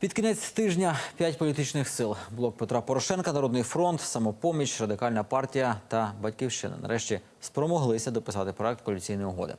Під кінець тижня п'ять політичних сил: блок Петра Порошенка, Народний фронт, самопоміч, радикальна партія та батьківщина. Нарешті спромоглися дописати проект коаліційної угоди.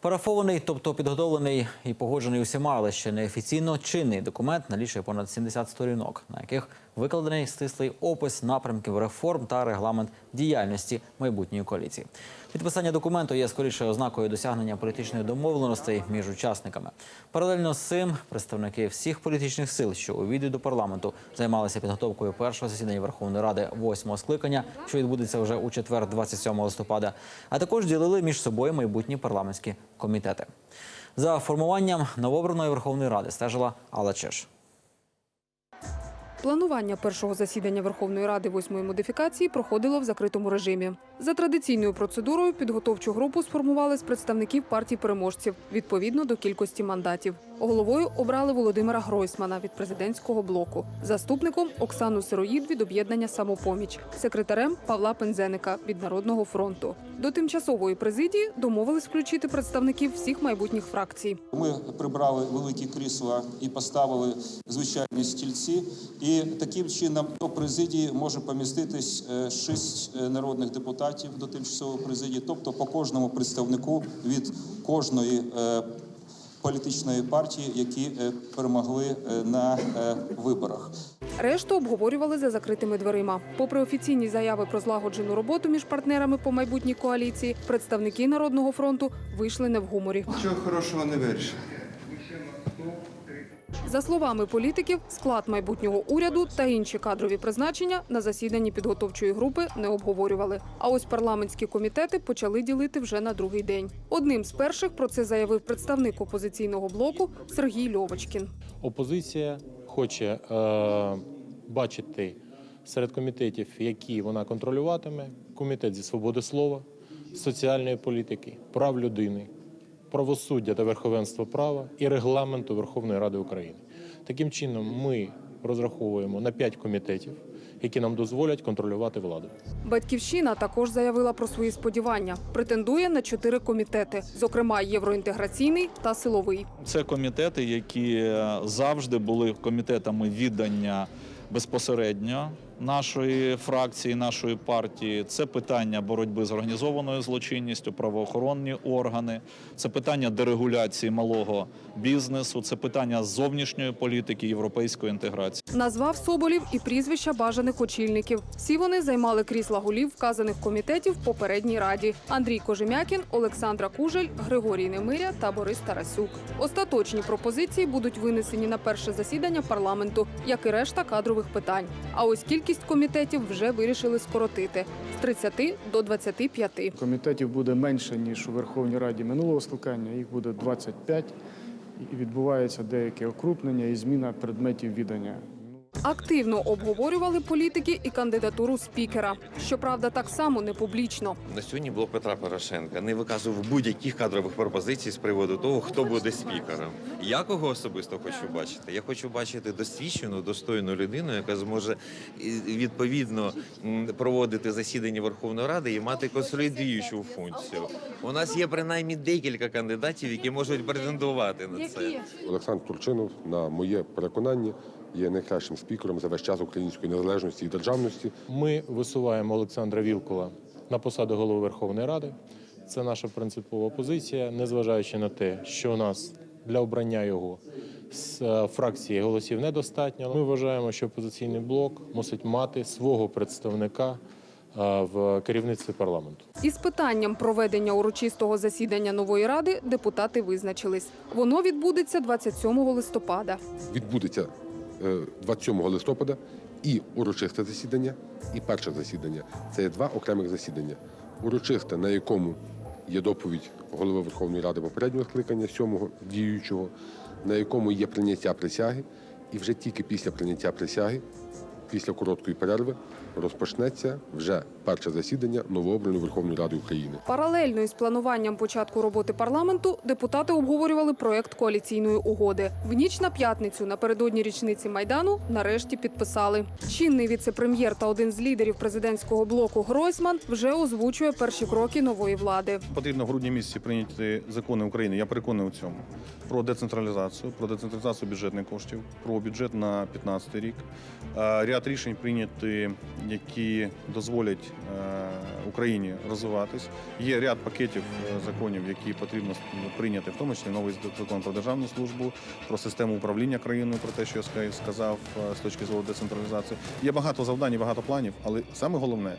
Парафований, тобто підготовлений і погоджений усіма, але ще неофіційно чинний документ налічує понад 70 сторінок, на яких викладений стислий опис напрямків реформ та регламент діяльності майбутньої коаліції. Підписання документу є скоріше ознакою досягнення політичної домовленостей між учасниками. Паралельно з цим представники всіх політичних сил, що увійдуть до парламенту, займалися підготовкою першого засідання Верховної Ради восьмого скликання, що відбудеться вже у четвер, 27 листопада. А також ділили між собою майбутні парламентські комітети. За формуванням новообраної Верховної Ради стежила Алла Чеш. Планування першого засідання Верховної Ради восьмої модифікації проходило в закритому режимі. За традиційною процедурою підготовчу групу сформували з представників партій переможців відповідно до кількості мандатів. Головою обрали Володимира Гройсмана від президентського блоку, заступником Оксану Сироїд від об'єднання Самопоміч, секретарем Павла Пензеника від Народного фронту. До тимчасової президії домовились включити представників всіх майбутніх фракцій. Ми прибрали великі крісла і поставили звичайні стільці. І таким чином до президії може поміститись е, шість е, народних депутатів до тимчасової президії, тобто по кожному представнику від кожної е, політичної партії, які е, перемогли е, на е, виборах. Решту обговорювали за закритими дверима. Попри офіційні заяви про злагоджену роботу між партнерами по майбутній коаліції, представники народного фронту вийшли не в гуморі. Нічого хорошого не вирішили. За словами політиків, склад майбутнього уряду та інші кадрові призначення на засіданні підготовчої групи не обговорювали. А ось парламентські комітети почали ділити вже на другий день. Одним з перших про це заявив представник опозиційного блоку Сергій Льовочкін. Опозиція хоче е, бачити серед комітетів, які вона контролюватиме, комітет зі свободи слова, соціальної політики, прав людини, правосуддя та верховенства права і регламенту Верховної Ради України. Таким чином, ми розраховуємо на п'ять комітетів, які нам дозволять контролювати владу. Батьківщина також заявила про свої сподівання. Претендує на чотири комітети, зокрема євроінтеграційний та силовий. Це комітети, які е, завжди були комітетами віддання безпосередньо нашої фракції, нашої партії. Це питання боротьби з організованою злочинністю, правоохоронні органи, це питання дерегуляції малого бізнесу, це питання зовнішньої політики, європейської інтеграції. Назвав Соболів і прізвища бажаних очільників. Всі вони займали крісла голів вказаних комітетів в попередній раді: Андрій Кожем'якін, Олександра Кужель, Григорій Немиря та Борис Тарасюк. Остаточні пропозиції будуть винесені на перше засідання парламенту, як і решта кадрових питань. А ось кількість комітетів вже вирішили скоротити з 30 до 25. Комітетів буде менше, ніж у Верховній Раді минулого скликання, їх буде 25, і відбувається деяке окрупнення і зміна предметів відання. Активно обговорювали політики і кандидатуру спікера. Щоправда, так само не публічно. На сьогодні блок Петра Порошенка не виказував будь-яких кадрових пропозицій з приводу того, хто буде спікером. Я кого особисто хочу бачити? Я хочу бачити досвідчену, достойну людину, яка зможе відповідно проводити засідання Верховної Ради і мати консолідуючу функцію. У нас є принаймні декілька кандидатів, які можуть претендувати на це. Олександр Турчинов, на моє переконання, є найкращим спікером за весь час української незалежності і державності. Ми висуваємо Олександра Вілкула на посаду голови Верховної Ради. Це наша принципова позиція, незважаючи на те, що у нас для обрання його з е, фракції голосів недостатньо. Ми вважаємо, що опозиційний блок мусить мати свого представника е, в керівництві парламенту. Із питанням проведення урочистого засідання нової ради депутати визначились. Воно відбудеться 27 листопада. Відбудеться 27 листопада і урочисте засідання, і перше засідання. Це є два окремих засідання. Урочисте, на якому є доповідь голови Верховної Ради попереднього скликання, сьомого діючого, на якому є прийняття присяги, і вже тільки після прийняття присяги, після короткої перерви, розпочнеться вже перше засідання новообраної Верховної Ради України. Паралельно із плануванням початку роботи парламенту депутати обговорювали проект коаліційної угоди. В ніч на п'ятницю напередодні річниці майдану нарешті підписали. Чинний віце-прем'єр та один з лідерів президентського блоку Гройсман вже озвучує перші кроки нової влади. Потрібно в грудні місяці прийняти закони України. Я переконаний у цьому про децентралізацію, про децентралізацію бюджетних коштів, про бюджет на 2015 рік. Е, Ряд рішень прийняти, які дозволять е, Україні розвиватись. Є ряд пакетів е, законів, які потрібно прийняти, в тому числі новий закон про державну службу, про систему управління країною, про те, що я сказав е, з точки зору децентралізації. Є багато завдань, багато планів, але саме головне,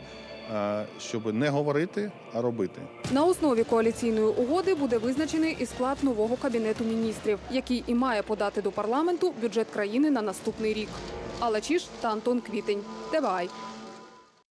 щоб не говорити, а робити. На основі коаліційної угоди буде визначений і склад нового кабінету міністрів, який і має подати до парламенту бюджет країни на наступний рік. Алла Чіш та Антон Квітень. ТВАЙ.